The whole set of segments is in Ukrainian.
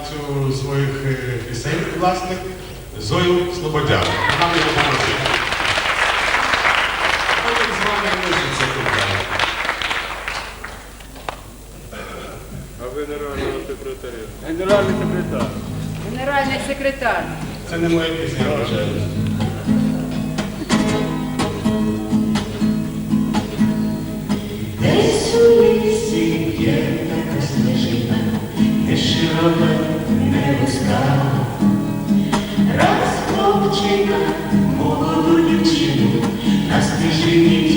редакцію своїх е, пісень, власних Зою Слободян. А генеральний секретар. Генеральний секретар. Генеральний секретар. Це не моя пісня. Раз хлопчина, молоду дівчину, на стежині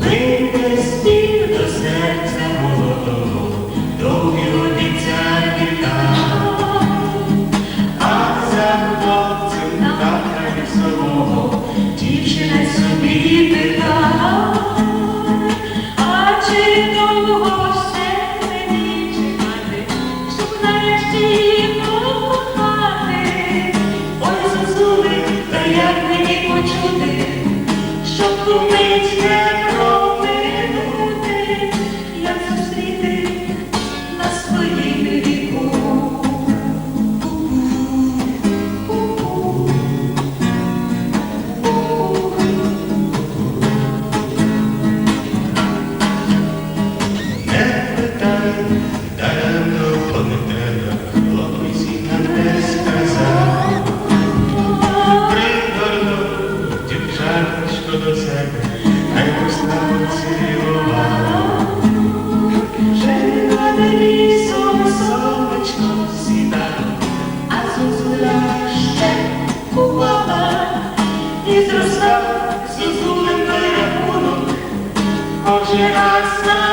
Lingers near the steps and і зростав зозулин рахунок. Кожен раз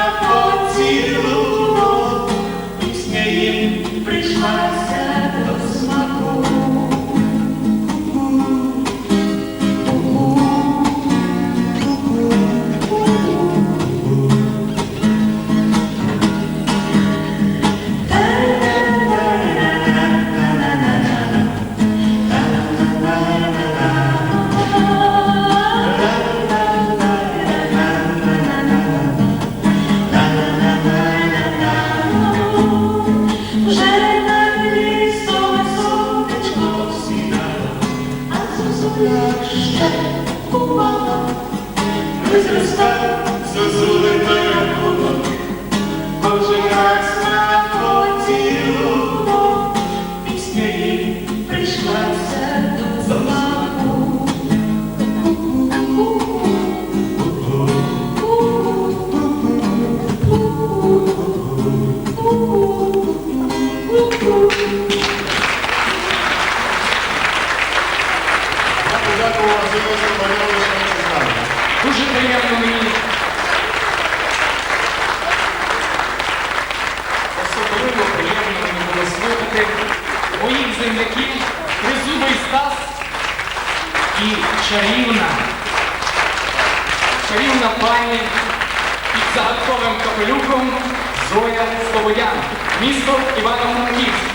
ще купала, Ми зростав зозулин Дуже приємно мені. Особливо приємно мені було слухати моїх земляків, Тризубий Стас і чарівна, чарівна пані під загадковим капелюхом Зоя Слободян, місто Івано-Франківськ.